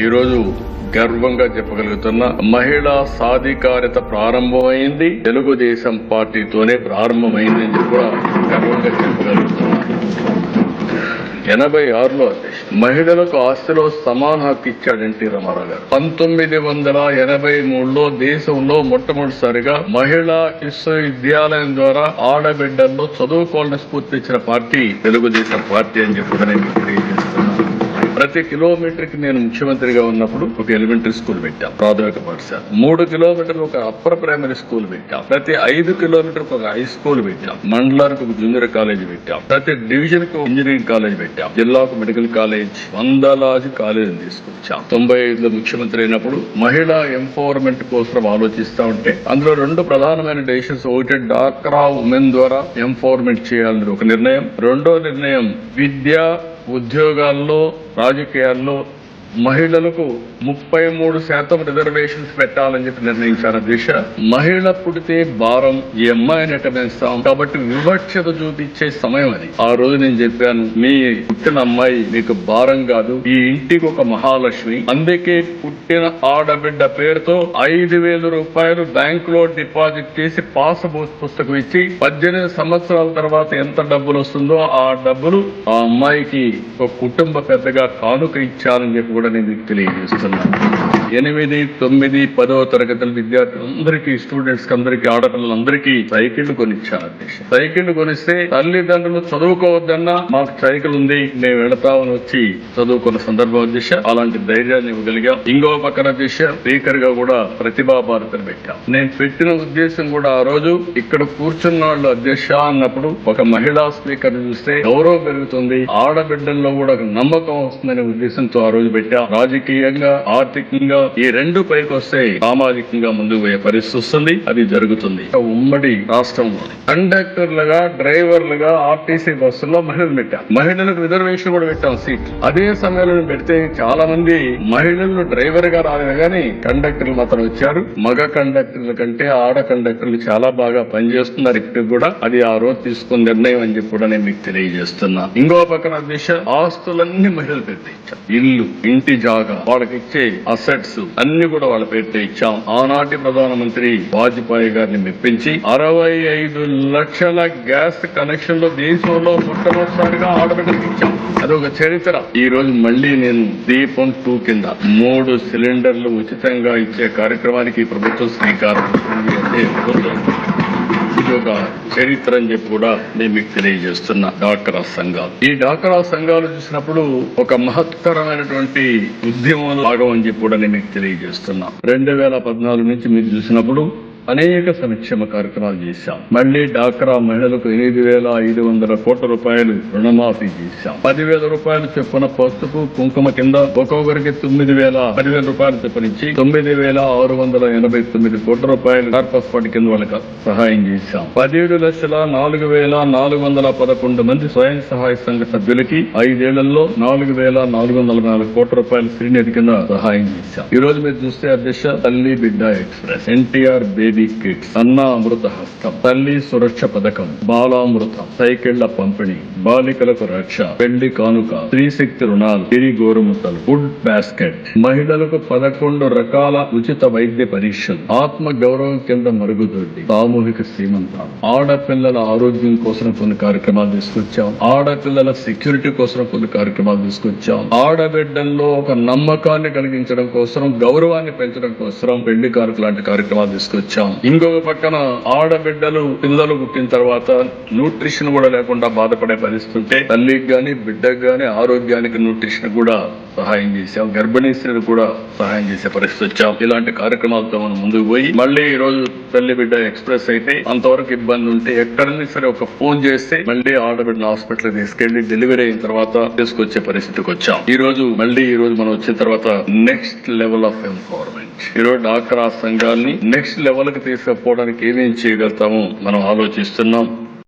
ఈ రోజు గర్వంగా చెప్పగలుగుతున్న మహిళా సాధికారత ప్రారంభమైంది. తెలుగుదేశం పార్టీతోనే ప్రారంభమైంది అని కూడా గర్వంగా చెప్పగలుగుతున్నా. ఎనభై ఆరులో మహిళలకు ఆస్తిలో సమాన హక్కు ఇచ్చాడు ఎన్టీ రామారావు గారు. పంతొమ్మిది వందల ఎనభై మూడులో దేశంలో మొట్టమొదటిసారిగా మహిళా విశ్వవిద్యాలయం ద్వారా ఆడబిడ్డల్లో చదువుకోవాలని స్ఫూర్తి ఇచ్చిన పార్టీ తెలుగుదేశం పార్టీ అని చెప్పి తెలియజేస్తున్నాను. ప్రతి కిలోమీటర్కి నేను ముఖ్యమంత్రిగా ఉన్నప్పుడు ఒక ఎలిమెంటరీ స్కూల్ పెట్టాం ప్రాథమిక పాఠశాల. మూడు కిలోమీటర్లు ఒక అప్పర్ ప్రైమరీ స్కూల్ పెట్టాం. ప్రతి ఐదు కిలోమీటర్కి ఒక హై స్కూల్ పెట్టాం. మండలానికి ఒక జూనియర్ కాలేజ్ పెట్టాం. ప్రతి డివిజన్కు ఇంజనీరింగ్ కాలేజ్ పెట్టాం. జిల్లాకు మెడికల్ కాలేజ్ వందలాది కాలేజీని తీసుకొచ్చాం. తొంభై ఐదులో ముఖ్యమంత్రి అయినప్పుడు మహిళా ఎంపవర్మెంట్ కోసం ఆలోచిస్తా ఉంటే అందులో రెండు ప్రధానమైన డెసిషన్స్ ఒకటి డాక్రా ఉమెన్ ద్వారా ఎంపవర్మెంట్ చేయాలని ఒక నిర్ణయం. రెండో నిర్ణయం విద్య ఉద్యోగాల్లో రాజకీయాల్లో మహిళలకు ముప్పై మూడు శాతం రిజర్వేషన్స్ పెట్టాలని చెప్పి నిర్ణయించారు దిశ మహిళ పుడితే భారం ఈ అమ్మాయిని ఎట్టమేస్తాం కాబట్టి వివక్షత చూపించే సమయం అది. ఆ రోజు నేను చెప్పాను మీ పుట్టిన అమ్మాయి మీకు భారం కాదు. ఈ ఇంటికి ఒక మహాలక్ష్మి. అందుకే పుట్టిన ఆడబిడ్డ పేరుతో ఐదు వేల రూపాయలు బ్యాంక్లో డిపాజిట్ చేసి పాస్ పుస్తకం ఇచ్చి పద్దెనిమిది సంవత్సరాల తర్వాత ఎంత డబ్బులు వస్తుందో ఆ డబ్బులు ఆ అమ్మాయికి ఒక కుటుంబ పెద్దగా కానుక ఇచ్చారని చెప్పి కూడా నేను మీకు తెలియజేస్తున్నాను ఎనిమిది తొమ్మిది పదవ తరగతుల విద్యార్థులందరికీ స్టూడెంట్స్కి అందరికీ ఆడపిల్లలందరికీ సైకిళ్ళు కొనిచ్చా సైకిళ్ళు కొనిస్తే తల్లిదండ్రులు చదువుకోవద్దన్నా మాకు సైకిల్ ఉంది నేను వెళతామని వచ్చి చదువుకున్న సందర్భం అధ్యక్ష అలాంటి ధైర్యాన్ని ఇవ్వగలిగాం. ఇంకో పక్కన అధ్యక్ష స్పీకర్గా కూడా ప్రతిభా భారతిని పెట్టాం. నేను పెట్టిన ఉద్దేశం కూడా ఆ రోజు ఇక్కడ కూర్చున్న వాళ్ళు అధ్యక్ష అన్నప్పుడు ఒక మహిళా స్పీకర్ చూస్తే గౌరవం పెరుగుతుంది ఆడబిడ్డల్లో కూడా ఒక నమ్మకం వస్తుందనే ఉద్దేశంతో ఆ రోజు పెట్టాం. రాజకీయంగా ఆర్థికంగా ఈ రెండు పైకి వస్తే సామాజికంగా ముందుకు పోయే పరిస్థితి వస్తుంది అది జరుగుతుంది. ఉమ్మడి రాష్ట్రంలో కండక్టర్లుగా డ్రైవర్లుగా ఆర్టీసీ బస్సుల్లో మహిళలు పెట్టాం. మహిళలకు రిజర్వేషన్ కూడా పెట్టాం సీట్ అదే సమయంలో పెడితే చాలా మంది మహిళలు డ్రైవర్గా రాలేదు కానీ కండక్టర్లు మాత్రం వచ్చారు. మగ కండక్టర్ల కంటే ఆడ కండక్టర్లు చాలా బాగా పనిచేస్తున్నారు. ఇప్పటికి కూడా అది ఆ రోజు తీసుకున్న నిర్ణయం అని చెప్పి కూడా నేను మీకు తెలియజేస్తున్నా. ఇంకో పక్కన దిశ ఆస్తులన్నీ మహిళలు పెట్టించారు. ఇల్లు ఇంటి జాగా వాళ్ళకి ఇచ్చే అసెట్స్ అన్ని కూడా వాళ్ళ పేరుతో ఇచ్చాం. ఆనాటి ప్రధానమంత్రి వాజ్పేయి గారిని మెప్పించి అరవై ఐదు లక్షల గ్యాస్ కనెక్షన్లు దేశంలో మొట్టమొదటిసారిగా ఆడబిడ్డలకు ఇచ్చాం. అదొక చరిత్ర. ఈ రోజు మళ్ళీ నేను దీపం టూ కింద మూడు సిలిండర్లు ఉచితంగా ఇచ్చే కార్యక్రమానికి ప్రభుత్వం శ్రీకారం చుట్టింది అంటే ఇది ఒక చరిత్ర అని చెప్పి కూడా నేను మీకు తెలియజేస్తున్న డాక్రా సంఘాలు. ఈ డాక్రా సంఘాలు చూసినప్పుడు ఒక మహత్తరమైనటువంటి ఉద్యమంలో భాగం అని చెప్పి కూడా నేను మీకు తెలియజేస్తున్నా. రెండు వేల పద్నాలుగు నుంచి మీరు చూసినప్పుడు అనేక సంక్షేమ కార్యక్రమాలు చేశాం. మళ్ళీ డాక్రా మహిళలకు ఎనిమిది వేల ఐదు వందల కోట్ల రూపాయలు రుణమాఫీ చేశాం. పదివేల రూపాయలు చొప్పున పసుపు కుంకుమ కింద ఒక్కొక్కరికి తొమ్మిది వేల పదివేల రూపాయలు చొప్పునిచ్చి తొమ్మిది వేల ఆరు వందల ఎనభై తొమ్మిది కోట్ల రూపాయలు కార్పస్ ఫండ్ కింద వాళ్ళకి సహాయం చేశాం. పదిహేడు లక్షల నాలుగు వేల నాలుగు వందల పదకొండు మంది స్వయం సహాయ సంఘ సభ్యులకి ఐదేళ్ళలో నాలుగు వేల నాలుగు వందల నాలుగు కోట్ల రూపాయలు శ్రీనిధి కింద సహాయం చేశాం. ఈ రోజు మీరు చూస్తే అధ్యక్ష తల్లి బిడ్డ ఎక్స్ప్రెస్ ఎన్టీఆర్ బేబీ కిట్స్ అన్న అమృత హస్తం తల్లి సురక్ష పథకం బాలామృతం సైకిళ్ళ పంపిణీ బాలికలకు రక్ష పెళ్ళి కానుక స్త్రీశక్తి రుణాలు తిరి గోరుముద్దలు ఫుడ్ బాస్కెట్ మహిళలకు పదకొండు రకాల ఉచిత వైద్య పరీక్షలు ఆత్మ గౌరవం కింద మరుగుదొడ్డి సామూహిక శ్రీమంత ఆడపిల్లల ఆరోగ్యం కోసం కొన్ని కార్యక్రమాలు తీసుకొచ్చాం ఆడపిల్లల సెక్యూరిటీ కోసం కొన్ని కార్యక్రమాలు తీసుకొచ్చాం ఆడబిడ్డల్లో ఒక నమ్మకాన్ని కలిగించడం కోసం గౌరవాన్ని పెంచడం కోసం పెళ్ళి కారుకు లాంటి కార్యక్రమాలు తీసుకొచ్చాం ఇంకొక పక్కన ఆడబిడ్డలు పిల్లలు పుట్టిన తర్వాత న్యూట్రిషన్ కూడా లేకుండా బాధపడే పరిస్థితి ఉంటే తల్లికి గాని బిడ్డకు గాని ఆరోగ్యానికి న్యూట్రిషన్ కూడా సహాయం చేశాం గర్భిణీ స్త్రీలు కూడా సహాయం చేసే పరిస్థితి వచ్చాం. ఇలాంటి కార్యక్రమాలతో మనం ముందుకు పోయి మళ్ళీ ఈ రోజు తల్లి బిడ్డ ఎక్స్ప్రెస్ అయితే అంతవరకు ఇబ్బంది ఉంటే ఎక్కడైనా సరే ఒక ఫోన్ చేస్తే మళ్ళీ ఆడబిడ్డ హాస్పిటల్ తీసుకెళ్ళి డెలివరీ అయిన తర్వాత తీసుకొచ్చే పరిస్థితికి వచ్చాం. ఈ రోజు మళ్ళీ ఈ రోజు మనం వచ్చిన తర్వాత నెక్స్ట్ లెవెల్ ఆఫ్ ఎంపవర్మెంట్ ఈ రోజు డాక్టర్ ఆ సంఘాన్ని నెక్స్ట్ లెవెల్కి తీసుకుపోవడానికి ఏమేం చేయగలుగుతామో మనం ఆలోచిస్తున్నాం.